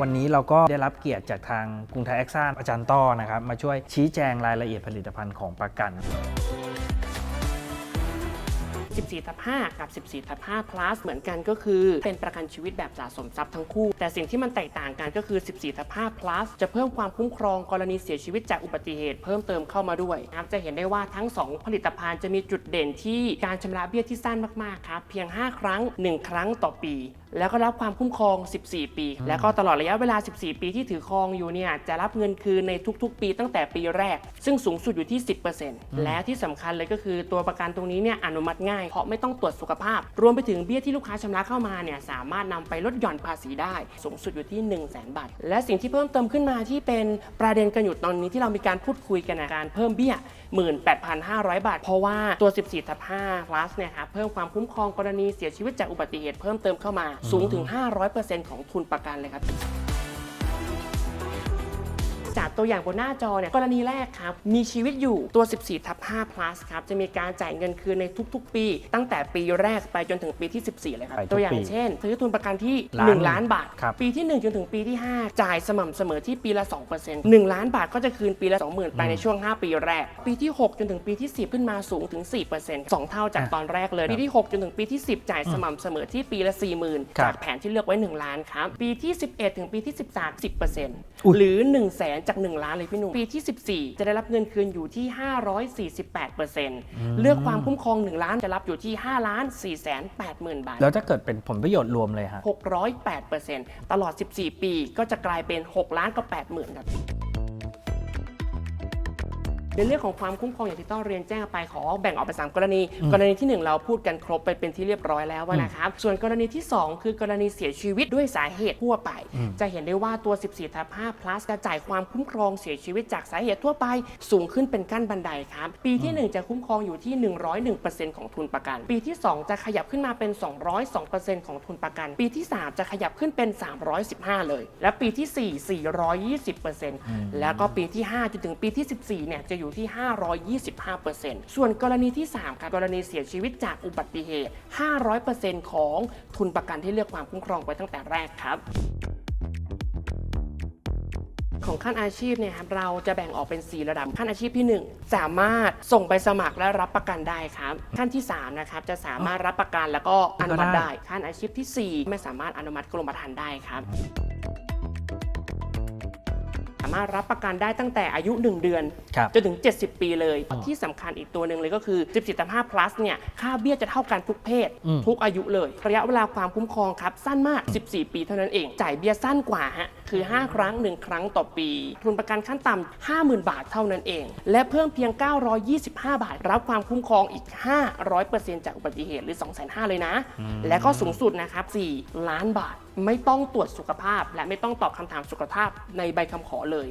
วันนี้เราก็ได้รับเกียรติจากทางกรุงไทยแอคซ่าอาจารย์ต้อนะครับ มาช่วยชี้แจงรายละเอียดผลิตภัณฑ์ของประกัน 14ทับ5กับ 14ทับ5 plus เหมือนกันก็คือเป็นประกันชีวิตแบบสะสมทรัพย์ทั้งคู่ แต่สิ่งที่มันแตกต่างกันก็คือ 14ทับ5 plus จะเพิ่มความคุ้มครองกรณีเสียชีวิตจากอุบัติเหตุเพิ่มเติมเข้ามาด้วยนะครับจะเห็นได้ว่าทั้ง 2 ผลิตภัณฑ์จะมีจุดเด่นที่การชำระเบี้ยที่สั้นมากๆครับเพียง 5 ครั้ง 1 ครั้งต่อปี แล้วก็รับความคุ้มครอง 14 ปี แล้วก็ตลอดระยะเวลา 14 ปีที่ถือครองอยู่เนี่ยจะรับเงินคืนในทุกๆ ปีตั้งแต่ปีแรก ซึ่งสูงสุดอยู่ที่ 10%และที่สำคัญเลยก็คือตัวประกันตรงนี้เนี่ยอนุมัติง่ายเพราะไม่ต้องตรวจสุขภาพ รวมไปถึงเบี้ยที่ลูกค้าชำระเข้ามาเนี่ยสามารถนำไปลดหย่อนภาษีได้สูงสุดอยู่ที่ 1 0 0 0 0แบาท และสิ่งที่เพิ่มเติมขึ้นมาที่เป็นประเด็นกันอยู่ตอนนี้ที่เรามีการพูดคุยกันนะการเพิ่มเบี้ย 18,500 บาท เพราะว่าตัว 14ทับ5 plus เนี่ยครับเพิ่มความคุ้มครองกรณีเสียชีวิตจากอุบัติเหตุเพิ่มเติมเข้ามาสูงถึง 500%ของทุนประกันเลยครับ ตัวอย่างบนหน้าจอเนี่ยกรณีแรกครับมีชีวิตอยู่ตัว 14ทับ5 plus ครับจะมีการจ่ายเงินคืนในทุก ๆ ปี ตั้งแต่ปีแรกไปจนถึงปีที่ 14 เลยครับ ไปทุกตัวอย่างปีเช่น ซื้อทุนประกันที่ ล้าน1 ล้านบาท ครับปีที่ 1 จนถึงปีที่ 5 จ่ายสม่ำเสมอที่ปีละ 2% 1 ล้านบาทก็จะคืนปีละ 20,000 ไปในช่วง 5 ปีแรก ปีที่ 6 จนถึงปีที่ 10 ขึ้นมาสูงถึง 4% 2 เท่าจากตอนแรกเลย ปีที่ 6 จนถึงปีที่ 10 จ่ายสม่ำเสมอที่ปีละ 40,000 ครับจากแผนที่เลือกไว้ 1 ล้านครับปีที่ 11 ถึงปีที่ 13 10%อุ๊ยหรือ1 0 0 0 0แสนจาก1 ล้านเลยพี่หนุ่มปีที่ 14 จะได้รับเงินคืนอยู่ที่ 548%เลือกความคุ้มครอง 1 ล้านจะรับอยู่ที่5ล้าน4แสน8หมื่นบาท แล้วถ้าเกิดเป็นผลประโยชน์รวมเลยฮะ608%ตลอด 14 ปีก็จะกลายเป็น 6 ล้านกับ8หมื่นครับ ในเรื่องของความคุ้มครองอย่างที่ต้องเรียนแจ้งไปขอแบ่งออกเป็นสามกรณี กรณีที่ 1 เราพูดกันครบไปเป็นที่เรียบร้อยแล้วนะครับส่วนกรณีที่ 2 คือกรณีเสียชีวิตด้วยสาเหตุทั่วไป จะเห็นได้ว่าตัว 14ทับ5 plus จะจ่ายความคุ้มครองเสียชีวิตจากสาเหตุทั่วไป สูงขึ้นเป็นขั้นบันไดครับ ปีที่ 1 จะคุ้มครองอยู่ที่ 101%ของทุนประกัน ปีที่ 2 จะขยับขึ้นมาเป็น 202%ของทุนประกัน ปีที่ 3 จะขยับขึ้นเป็น 315 เลย และปีที่ 4 420%แล้วก็ปีที่5จนถึงปีที่ 14เนี่ยจะอยู่ที่ 525%ส่วนกรณีที่ 3 ครับ กรณีเสียชีวิตจากอุบัติเหตุ 500%ของทุนประกันที่เลือกความคุ้มครองไปตั้งแต่แรกครับของขั้นอาชีพเนี่ยครับเราจะแบ่งออกเป็น 4 ระดับขั้นอาชีพที่ 1 สามารถส่งไปสมัครและรับประกันได้ครับขั้นที่3นะครับจะสามารถรับประกันแล้วก็อนุมัติก็ได้ได้ขั้นอาชีพทีสี่ 4 ไม่สามารถอนุมัติกรมธรรม์ได้ครับ สามารถรับประกันได้ตั้งแต่อายุ 1 เดือน ครับ จนถึง 70 ปีเลย ที่สำคัญอีกตัวหนึ่งเลยก็คือ 14ตั5 plus เนี่ย ค่าเบี้ยจะเท่ากันทุกเพศ อืม ทุกอายุเลย ระยะเวลาความคุ้มครองครับ สั้นมาก 14 ปีเท่านั้นเอง จ่ายเบี้ยสั้นกว่าฮะ คือ 5 ครั้ง 1 ครั้งต่อปี ทุนประกันขั้นต่ำ50,000 บาทเท่านั้นเอง และเพิ่มเพียง 925 บาท รับความคุ้มครองอีก 500%จากอุบัติเหตุหรือ 250,000เลยนะ และก็สูงสุดนะครับ4ล้านบาทไม่ต้องตรวจสุขภาพ และไม่ต้องตอบคำถามสุขภาพในใบคำขอเลย